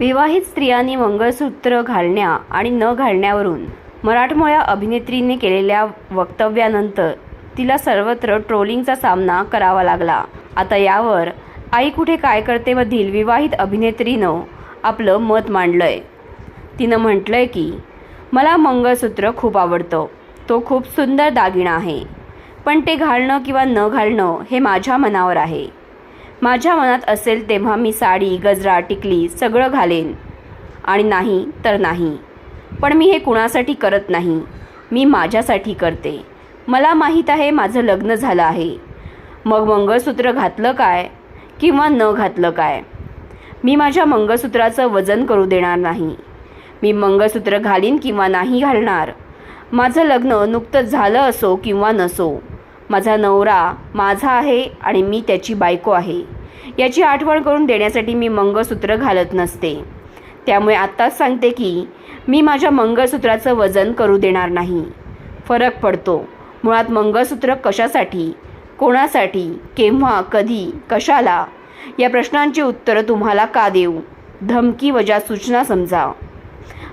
विवाहित स्त्रियांनी मंगळसूत्र घालण्या आणि न घालण्यावरून मराठमोळ्या अभिनेत्रीने केलेल्या वक्तव्यानंतर तिला सर्वत्र ट्रोलिंगचा सामना करावा लागला. आता यावर आई कुठे काय करते मधील विवाहित अभिनेत्रीनं आपलं मत मांडलंय. तिनं म्हटलंय की मला मंगळसूत्र खूप आवडतं. तो खूप सुंदर दागिना आहे. पण ते घालणं किंवा न घालणं हे माझ्या मनावर आहे. माझ्या मनात असेल तेव्हा मी साडी गजरा टिकली सगळं घालेन. आणि नाही तर नाही. पण मी हे कुणासाठी करत नाही? मी माझ्यासाठी करते. मला माहीत आहे माझं लग्न झालं आहे. मग मंगळसूत्र घातलं काय किंवा न घातलं काय? मी माझ्या मंगळसूत्राचं वजन करू देणार नाही. मी मंगळसूत्र घालीन किंवा नाही घालणार? माझं लग्न नुकतंच झालं असो किंवा नसो. माझा नवरा माझा आहे आणि मी त्याची बायको आहे. याची आठवण करून देण्यासाठी मी मंगळसूत्र घालत नसते. त्यामुळे आत्ताच सांगते की मी माझ्या मंगळसूत्राचं वजन करू देणार नाही. फरक पडतो. मुळात मंगळसूत्र कशासाठी कोणासाठी केव्हा कधी कशाला या प्रश्नांची उत्तरं तुम्हाला का देऊ? धमकी वजा सूचना समजा.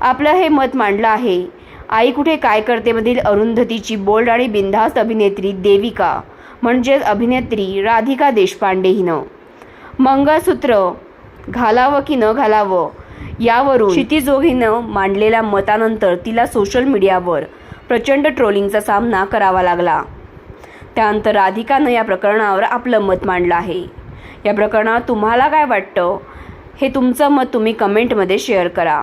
आपलं हे मत मांडलं आहे आई कुठे काय करतेमधील अरुंधतीची बोल्ड आणि बिनधास्त अभिनेत्री देविका म्हणजेच अभिनेत्री राधिका देशपांडे हिनं मंगळसूत्र घालावं की न घालावं यावरून क्षितिजोगीनं मांडलेल्या मतानंतर तिला सोशल मीडियावर प्रचंड ट्रोलिंगचा सामना करावा लागला. त्यानंतर राधिकानं या प्रकरणावर आपलं मत मांडलं आहे. या प्रकरणावर तुम्हाला काय वाटतं? हे तुमचं मत तुम्ही कमेंटमध्ये शेअर करा.